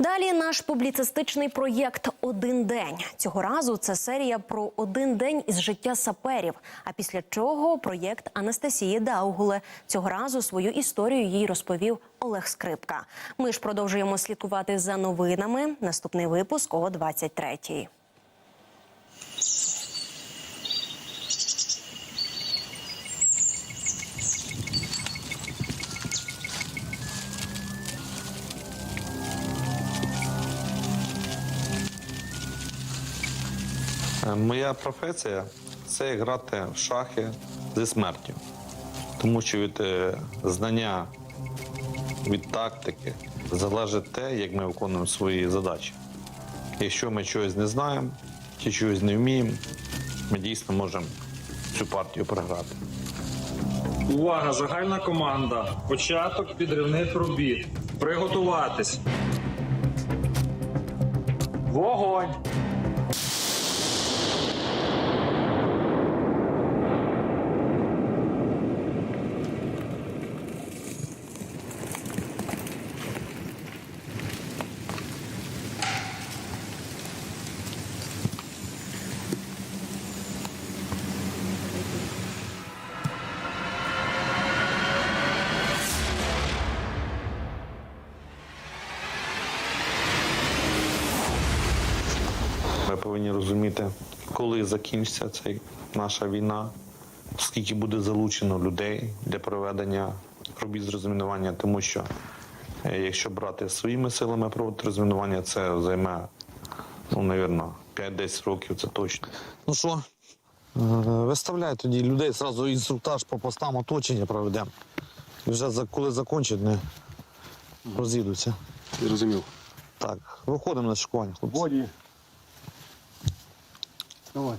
Далі наш публіцистичний проєкт Один день. Цього разу це серія про один день із життя саперів. А після чого проєкт Анастасії Даугуле. Цього разу свою історію їй розповів Олег Скрипка. Ми ж продовжуємо слідкувати за новинами. Наступний випуск о 23-й. Моя професія це грати в шахи зі смертю. Тому що від е, знання, від тактики залежить те, як ми виконуємо свої задачі. Якщо ми чогось не знаємо чи чогось не вміємо, ми дійсно можемо цю партію програти. Увага, загальна команда. Початок підривних робіт. Приготуватись. Вогонь! Розуміти, коли закінчиться ця наша війна, скільки буде залучено людей для проведення робіт з розмінування, тому що е, якщо брати своїми силами проводити розмінування, це займе, ну, навірно, 5-10 років, це точно. Ну що, е, виставляй тоді людей, зразу інструктаж по постам оточення проведемо. І вже за- коли закінчать, не розійдуться. Зрозумів. Так, виходимо на шикування, хлопці. Давай.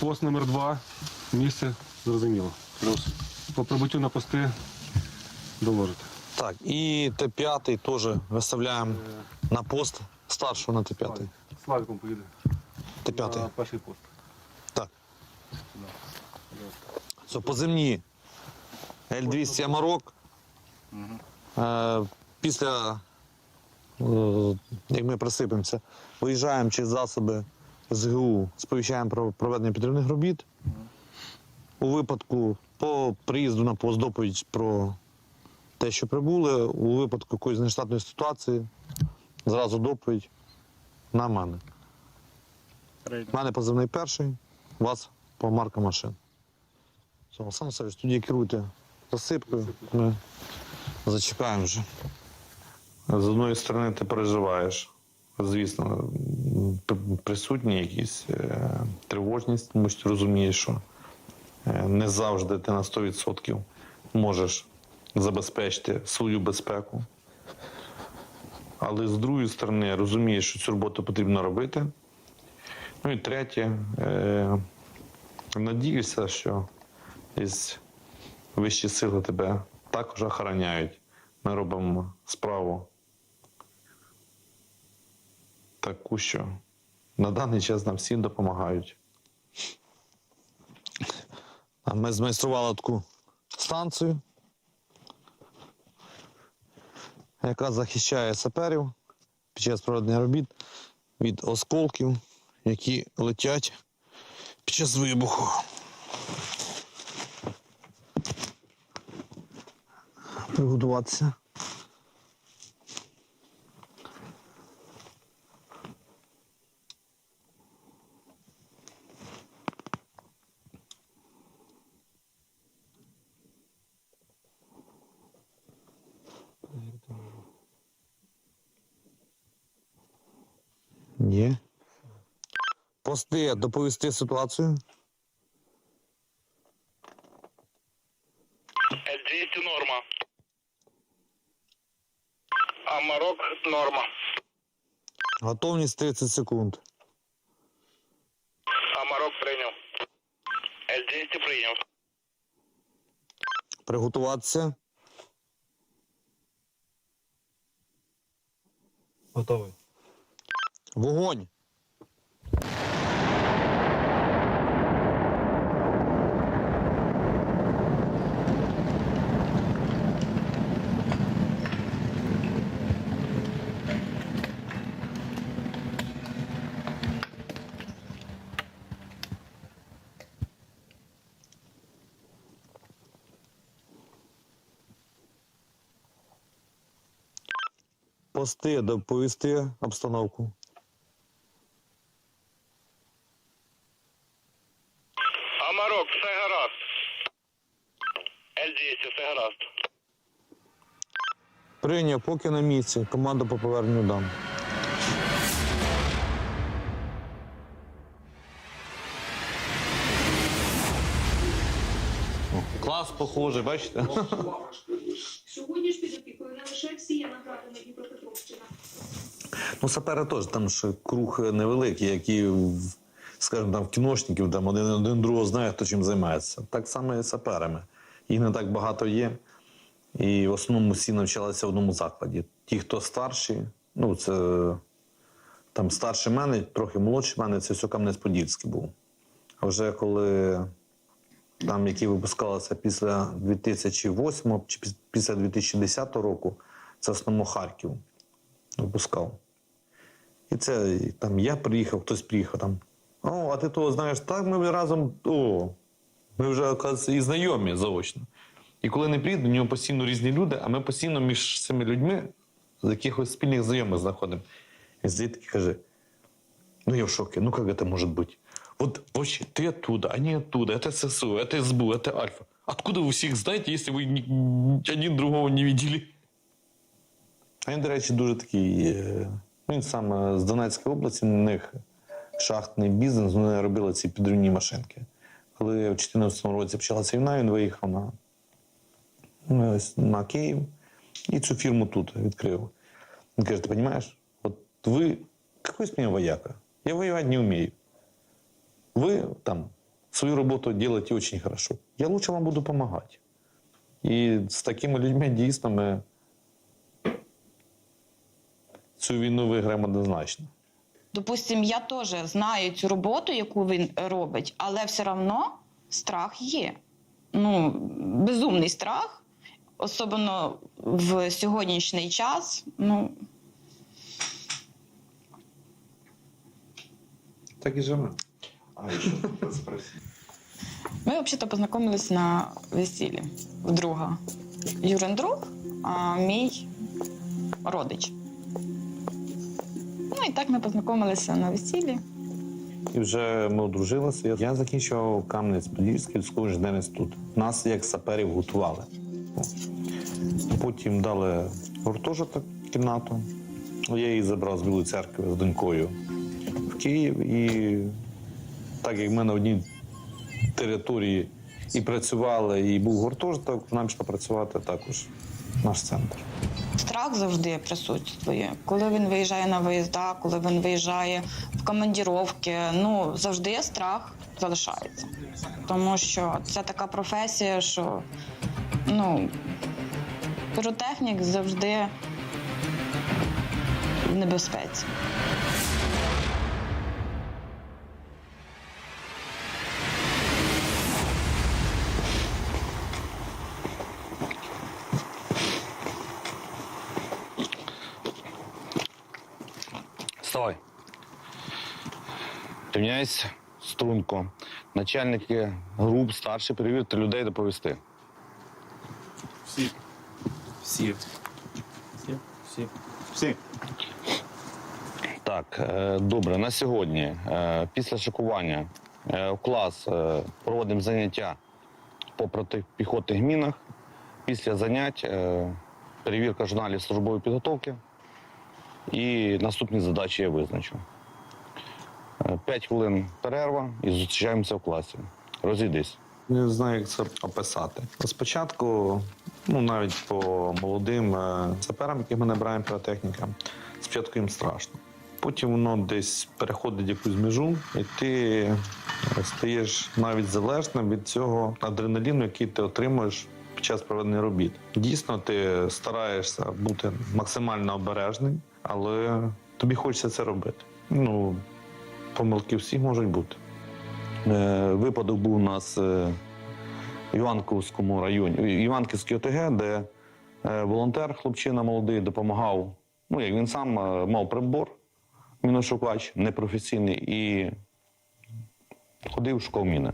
Пост номер два. Місце зрозуміло. Плюс. По прибуттю на пости доложити. Так, і Т5 теж виставляємо на пост старшого на Т5. Славіком поїде. Т5. На перший пост. Так. Це поземні. Л-200 Амарок. Е, після, е, як ми присипемося, виїжджаємо через засоби СГУ, сповіщаємо про проведення підривних робіт. У випадку по приїзду на пост доповідь про те, що прибули, у випадку якоїсь нештатної ситуації, зразу доповідь на мене. У мене позивний перший, у вас по марка машин. Олександр Васильович, тоді керуйте засипкою. Ми зачекаємо вже. З одної сторони, ти переживаєш, звісно, присутні якісь е, тривожність, тому що розумієш, що е, не завжди ти на 100% можеш забезпечити свою безпеку. Але з другої сторони, розумієш, що цю роботу потрібно робити. Ну і третє, е, надіюся, що із вищі сили тебе також охороняють. Ми робимо справу таку, що на даний час нам всім допомагають. Ми змайстрували таку станцію, яка захищає саперів під час проведення робіт від осколків, які летять під час вибуху. Приготуватися. Є. Пости доповісти ситуацію. Л-200 норма. Амарок норма. Готовність 30 секунд. Амарок прийняв. Л-200 прийняв. Приготуватися. Готовий. Вогонь. Пости доповісти обстановку. Амарок, все гаразд. Л-200, все гаразд. Прийняв, поки на місці. Команда по поверненню дам. Клас похожий, бачите? Сьогодні ж під опікою не лише всія нагадана Дніпропетровщина. Ну, сапери теж там ж круг невеликий, які, скажімо, там в кіношників там один, один другого знає, хто чим займається. Так само і саперами. Їх не так багато є. І в основному всі навчалися в одному закладі. Ті, хто старші, ну це там старший мене, трохи молодший мене, це все Кам'янець-Подільський був. А вже коли там, які випускалися після 2008 чи після 2010 року, це в основному Харків випускав. І це і там я приїхав, хтось приїхав там. О, а ти того знаєш, так ми разом. О, ми вже, оказується, і знайомі заочно. І коли не приїду, до нього постійно різні люди, а ми постійно між цими людьми з якихось спільних знайомих знаходимо. І звідки каже: ну я в шоке, ну як це може бути? Вот вообще, ты оттуда, они оттуда, это ССУ, это СБУ, это Альфа. Откуда вы всех знаете, если вы ни- один другого не видели? А він, до речі, дуже такий. ну, Він сам е, з Донецької області, у них шахтний бізнес, вони робили ці підривні машинки. Коли в 2014 році почалася війна, він виїхав на, ну, на Київ і цю фірму тут відкрив. Він каже: ти розумієш, от ви якийсь з мене вояка, я воювати не вмію. Ви там свою роботу робите дуже хорошо. Я лучше вам буду допомагати. І з такими людьми дійсно ми цю війну виграємо однозначно. Допустим, я теж знаю цю роботу, яку він робить, але все одно страх є. Ну, безумний страх, особливо в сьогоднішній час. Ну, Так і живе. ми взагалі познайомились на весіллі в друга. Юрин друг, а мій родич. Ну і так ми познайомилися на весіллі. І вже ми одружилися. Я- закінчував Кам'янець-Подільський військовий інженерний інститут. Нас як саперів готували. Потім дали гуртожиток кімнату. Я її забрав з Білої церкви з донькою в Київ. І так як ми на одній території і працювали, і був гуртожиток, нам пішла працювати також наш центр. Страх завжди присутствує. Коли він виїжджає на виїзда, коли він виїжджає в командіровки, ну завжди страх залишається. Тому що це така професія, що ну, піротехнік завжди в небезпеці. Рівняйся струнко. Начальники груп, старші перевірити людей доповісти. Всі. Всі. Всі. Всі. Всі. Так, е, добре, на сьогодні, е, після шикування, е, в клас проводимо заняття по протипіхотних мінах. Після занять перевірка журналів службової підготовки. І наступні задачі я визначу. Е, П'ять хвилин перерва і зустрічаємося в класі. Розійдись. Не знаю, як це описати. Спочатку, ну навіть по молодим е, саперам, яких ми набираємо піротехнікам, спочатку їм страшно. Потім воно десь переходить якусь межу, і ти е, стаєш навіть залежним від цього адреналіну, який ти отримуєш під час проведення робіт. Дійсно, ти стараєшся бути максимально обережним, але тобі хочеться це робити. Ну, помилки всі можуть бути. Е, Випадок був у нас е, в Іванківському районі, Іванківській ОТГ, де е, волонтер, хлопчина молодий, допомагав. Ну, як він сам мав прибор, міношукач, непрофесійний, і ходив шукав міни,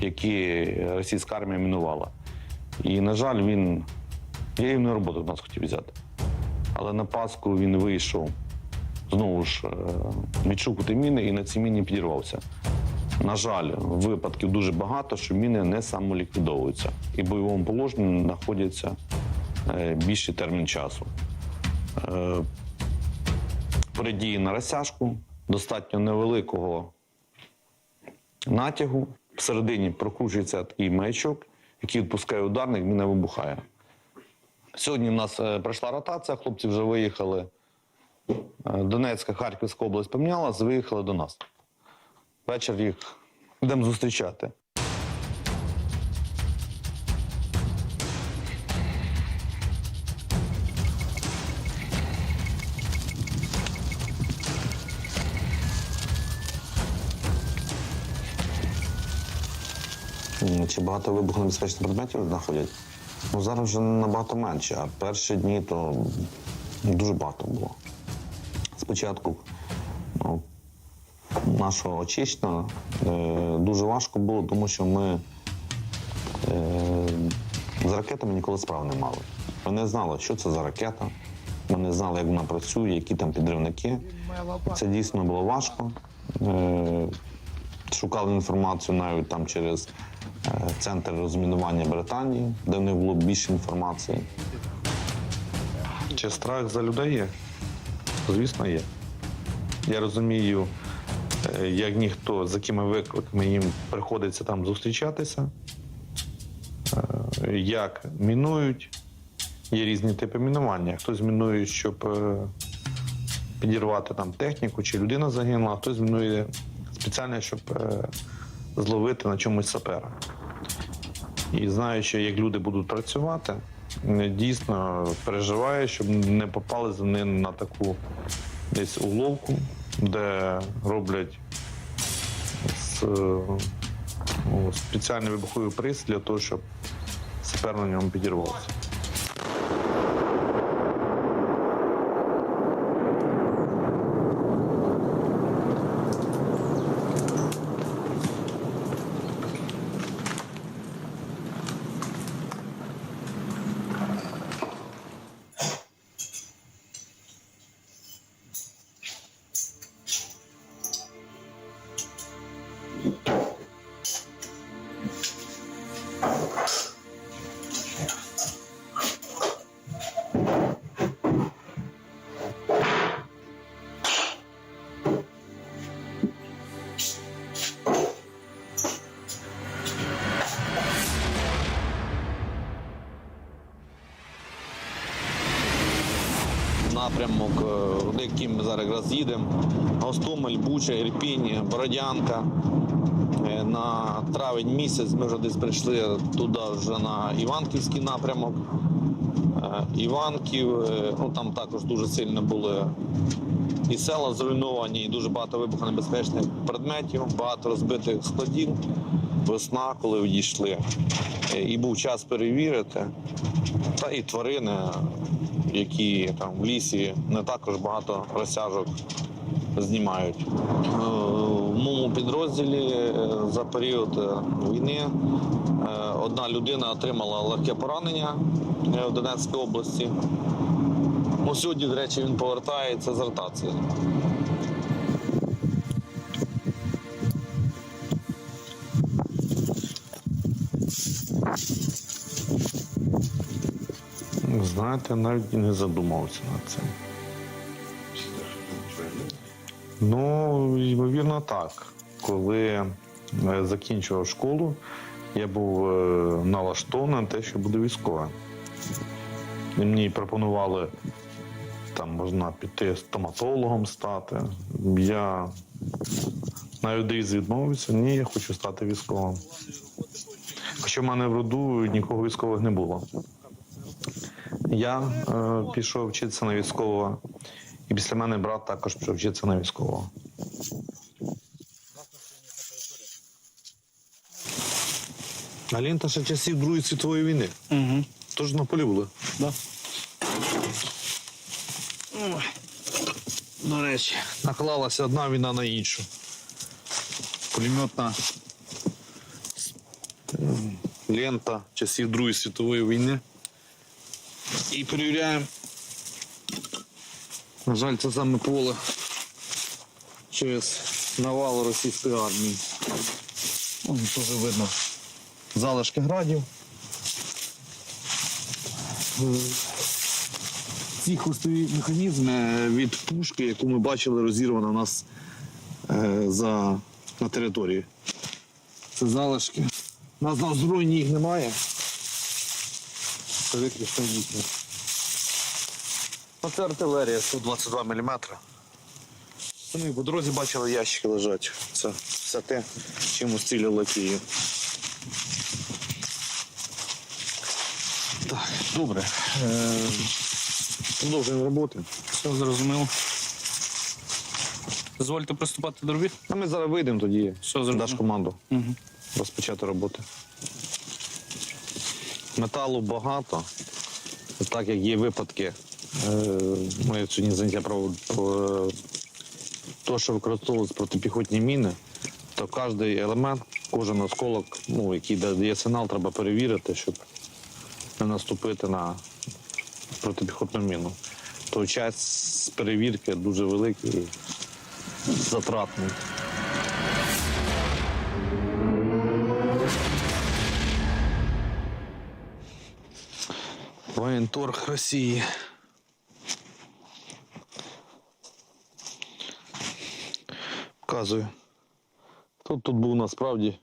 які російська армія мінувала. І, на жаль, він. Я його на роботу в нас хотів взяти. Але на Пасху він вийшов знову ж е, відшукувати міни і на ці міні підірвався. На жаль, випадків дуже багато, що міни не самоліквідовуються і в бойовому положенні знаходяться е, більший термін часу. Е, При на розтяжку достатньо невеликого натягу. Всередині прокручується такий маячок, який відпускає ударник, міна вибухає. Сьогодні в нас пройшла ротація, хлопці вже виїхали. Донецька, Харківська область помінялась, виїхали до нас. Вечір їх йдемо зустрічати. Чи багато вибухонебезпечних предметів знаходять? Ну зараз вже набагато менше, а перші дні то дуже багато було. Спочатку ну, нашого очищення е, дуже важко було, тому що ми е, з ракетами ніколи справ не мали. Ми не знали, що це за ракета. Ми не знали, як вона працює, які там підривники. Це дійсно було важко. Е, шукали інформацію навіть там через центр розмінування Британії, де в них було більше інформації. Чи страх за людей є? Звісно, є. Я розумію, е, як ніхто, з якими викликами їм приходиться там зустрічатися, е, як мінують. Є різні типи мінування. Хтось мінує, щоб е, підірвати там техніку, чи людина загинула, а хтось мінує спеціально, щоб зловити на чомусь сапера. І знаючи, як люди будуть працювати, дійсно переживаю, щоб не попали за ним на таку десь уловку, де роблять з, е, ну, спеціальний вибуховий приз для того, щоб сапер на ньому підірвався. Напрямок, е, яким ми зараз їдемо. Гостомель, Буча, Ірпінь, Бородянка. Е, На травень місяць ми вже десь прийшли туди вже на Іванківський напрямок. Е, Іванків, ну там також дуже сильно були і села зруйновані, і дуже багато вибухонебезпечних предметів, багато розбитих складів. Весна, коли відійшли. І був час перевірити. Та і тварини, які там в лісі не також багато розтяжок знімають. Е, В моєму підрозділі е, за період е, війни одна людина отримала легке поранення в Донецькій області. Ну, сьогодні, до речі, він повертається з ротації. Знаєте, навіть не задумався над цим. Ну, ймовірно, так. Коли е, закінчував школу, я був е, налаштований на те, що буду військовим. І мені пропонували там можна піти стоматологом стати. Я навіть відмовився, ні, я хочу стати військовим. Хоча в мене в роду нікого військових не було. Я е, пішов вчитися на військового, і після мене брат також пішов вчитися на військового. А лента ще часів Другої світової війни. Угу. Тож на полі були. Да. До речі, Наклалася одна війна на іншу. пулеметна. Лента часів Другої світової війни. І перевіряємо На жаль, це саме поле через навал російської армії. Вон теж видно залишки градів. Ці хвостові механізми від пушки, яку ми бачили, розірвана у нас е, за, на території. Це залишки. У нас на озброєнні їх немає. Це виключно. Оце артилерія 122 мм. Ми по дорозі бачили ящики лежать. Це все те, чим устрілювали Київ. Так, добре. Е, Продовжуємо роботи. Все зрозуміло. Дозвольте приступати до робіт. А ми зараз вийдемо тоді. Все зрозуміло. Даш команду Угу. розпочати роботи. Металу багато. Так як є випадки, ми сьогодні заняття проводимо про те, що використовують протипіхотні міни, то кожен елемент, кожен осколок, ну, який дає сигнал, треба перевірити, щоб не наступити на протипіхотну міну. То час перевірки дуже великий і затратний. Воєнторг Росії. Вказую. Хто тут був насправді?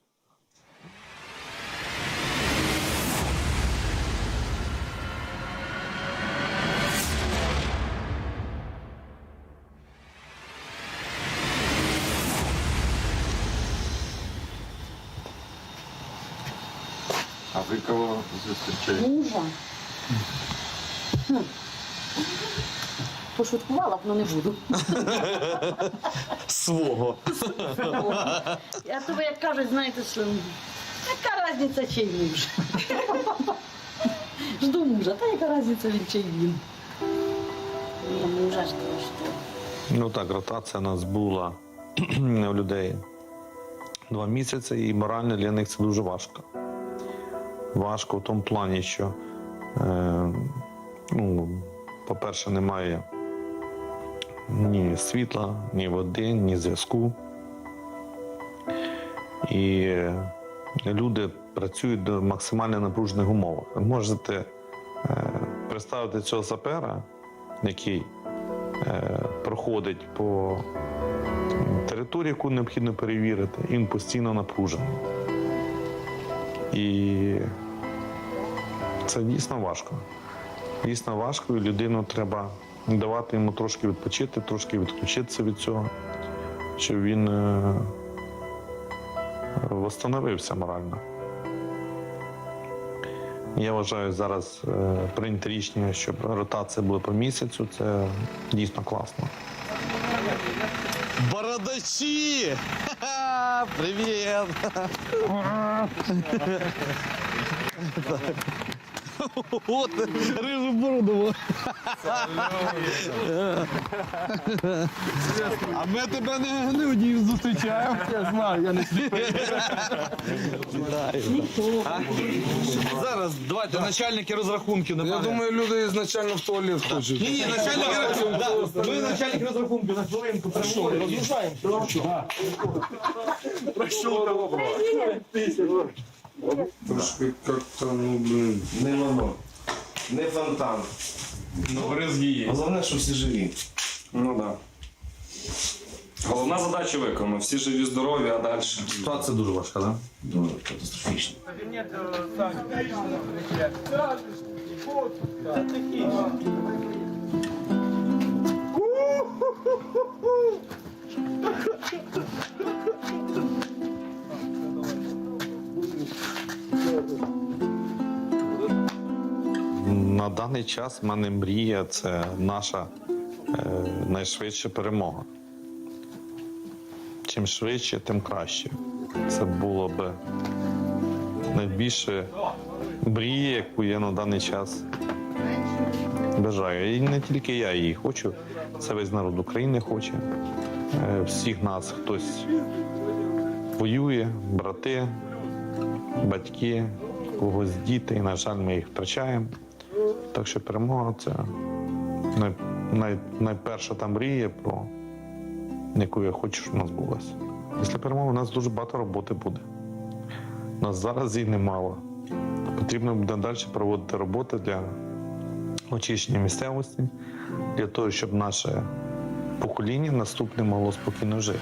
А ви кого зустрічаєте? Мужа. Пошуткувала б, але не буду. Свого. А то ви як кажуть, знаєте, що яка різниця, чий муж? Жду мужа, та яка різниця він чий він? Мужа ж що. Ну так, ротація у нас була у людей два місяці, і морально для них це дуже важко. Важко в тому плані, що, е, ну, по-перше, немає ні світла, ні води, ні зв'язку. І люди працюють до максимально напружених умовах. Ви можете е, представити цього сапера, який е, проходить по території, яку необхідно перевірити, він постійно напружений. І це дійсно важко. Дійсно важко, і людину треба давати йому трошки відпочити, трошки відключитися від цього, щоб він е, восстановився морально. Я вважаю, зараз е, прийняти рішення, щоб ротація була по місяцю, це дійсно класно. Бородачі! Привіт! От рижу бороду. А ми тебе не, одів зустрічаємо. Я знаю, я не Зараз давайте начальники розрахунків. Я думаю, люди ізначально в туалет хочуть. Ні, ні, начальники розрахунків. Ми начальники розрахунків на хвилинку переговоримо. Розрушаємо. Трошки як-то, ну, блин. Не воно. Не фонтан. Ну, бризги є. Головне, що всі живі. Ну так. Да. Головна задача виконана. Всі живі, здорові, а далі. Ситуація дуже важка, так? Дуже катастрофічно. На даний час в мене мрія це наша е, найшвидша перемога. Чим швидше, тим краще. Це було б найбільше мрія, яку я на даний час бажаю. І не тільки я її хочу, це весь народ України хоче. Е, Всіх нас хтось воює, брати, батьки, когось діти, і, на жаль, ми їх втрачаємо. Так що перемога це най- най, найперша та мрія, про яку я хочу, щоб у нас збулася. Після перемоги у нас дуже багато роботи буде. У нас зараз її немало. Потрібно буде далі проводити роботи для очищення місцевості, для того, щоб наше покоління наступне могло спокійно жити.